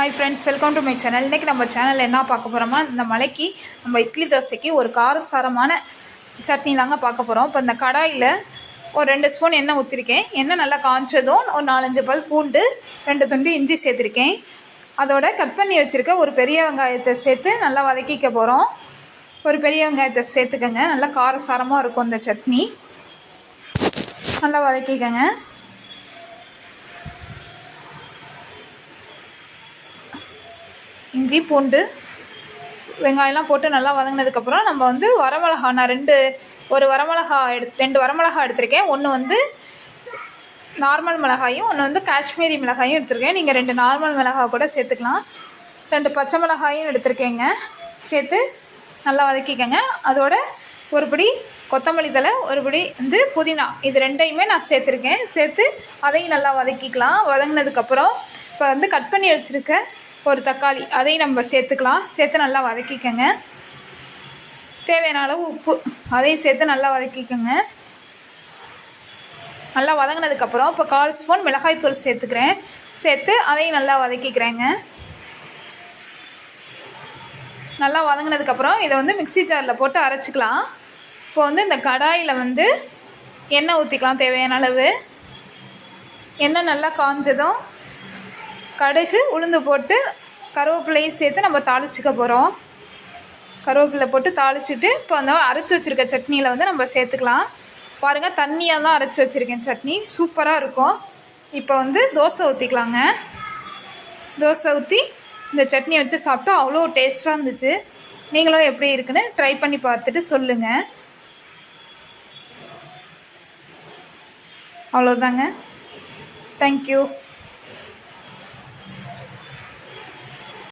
Hi friends welcome to my channel இன்றைக்கி நம்ம சேனலில் என்ன பார்க்க போகிறோமா இந்த மலைக்கு நம்ம இட்லி தோசைக்கு ஒரு காரசாரமான சட்னி தாங்க பார்க்க போகிறோம் இப்போ இந்த கடாயில் ஒரு ரெண்டு ஸ்பூன் எண்ணெய் ஊற்றிருக்கேன் எண்ணெய் நல்லா காய்ச்சதும் ஒரு நாலஞ்சு பல் பூண்டு ரெண்டு துண்டு இஞ்சி சேர்த்துருக்கேன். அதோட கட் பண்ணி வச்சுருக்க ஒரு பெரிய வெங்காயத்தை சேர்த்து நல்லா வதக்கிக்க போகிறோம் ஒரு பெரிய வெங்காயத்தை சேர்த்துக்கங்க. நல்லா காரசாரமாக இருக்கும் இந்த சட்னி. நல்லா வதக்கிக்கங்க. இஞ்சி பூண்டு வெங்காயம்லாம் போட்டு நல்லா வதங்கினதுக்கப்புறம் நம்ம வந்து வரமிளகா நான் ரெண்டு ஒரு வரமிளகா எடு ரெண்டு வரமிளகா எடுத்திருக்கேன். ஒன்று வந்து நார்மல் மிளகாயும் ஒன்று வந்து காஷ்மீரி மிளகாயும் எடுத்திருக்கேன். நீங்கள் ரெண்டு நார்மல் மிளகா கூட சேர்த்துக்கலாம். ரெண்டு பச்சை மிளகாயும் எடுத்திருக்கேங்க. சேர்த்து நல்லா வதக்கிக்கோங்க. அதோட ஒரு படி கொத்தமல்லி தழை ஒரு படி வந்து புதினா. இது ரெண்டையுமே நான் சேர்த்துருக்கேன். சேர்த்து அதையும் நல்லா வதக்கிக்கலாம். வதங்கினதுக்கப்புறம் இப்போ வந்து கட் பண்ணி வச்சுருக்கேன் ஒரு தக்காளி அதையும் நம்ம சேர்த்துக்கலாம். சேர்த்து நல்லா வதக்கிக்கோங்க. தேவையான அளவு உப்பு அதையும் சேர்த்து நல்லா வதக்கிக்கோங்க. நல்லா வதங்கினதுக்கப்புறம் இப்போ கால் ஸ்பூன் மிளகாய்த்தூள் சேர்த்துக்கிறேன். சேர்த்து அதையும் நல்லா வதக்கிக்கிறேங்க. நல்லா வதங்கினதுக்கப்புறம் இதை வந்து மிக்ஸி ஜாரில் போட்டு அரைச்சிக்கலாம். இப்போ வந்து இந்த கடாயில் வந்து எண்ணெய் ஊற்றிக்கலாம் தேவையான அளவு. எண்ணெய் நல்லா காஞ்சதும் கடுகு உளுந்து போட்டு கருவேப்பிலையும் சேர்த்து நம்ம தாளிச்சிக்க போகிறோம் கருவேப்பிலை போட்டு தாளிச்சிட்டு இப்போ அந்த அரைச்சி வச்சுருக்க சட்னியில் வந்து நம்ம சேர்த்துக்கலாம். பாருங்கள் தண்ணியாக தான் அரைச்சி வச்சுருக்கேன் சட்னி. சூப்பராக இருக்கும். இப்போ வந்து தோசை ஊற்றிக்கலாங்க தோசை ஊற்றி இந்த சட்னி வச்சு சாப்பிட்டா அவ்வளோ டேஸ்ட்டாக இருந்துச்சு. நீங்களும் எப்படி இருக்குன்னு ட்ரை பண்ணி பார்த்துட்டு சொல்லுங்கள் அவ்வளோதாங்க தேங்க்யூ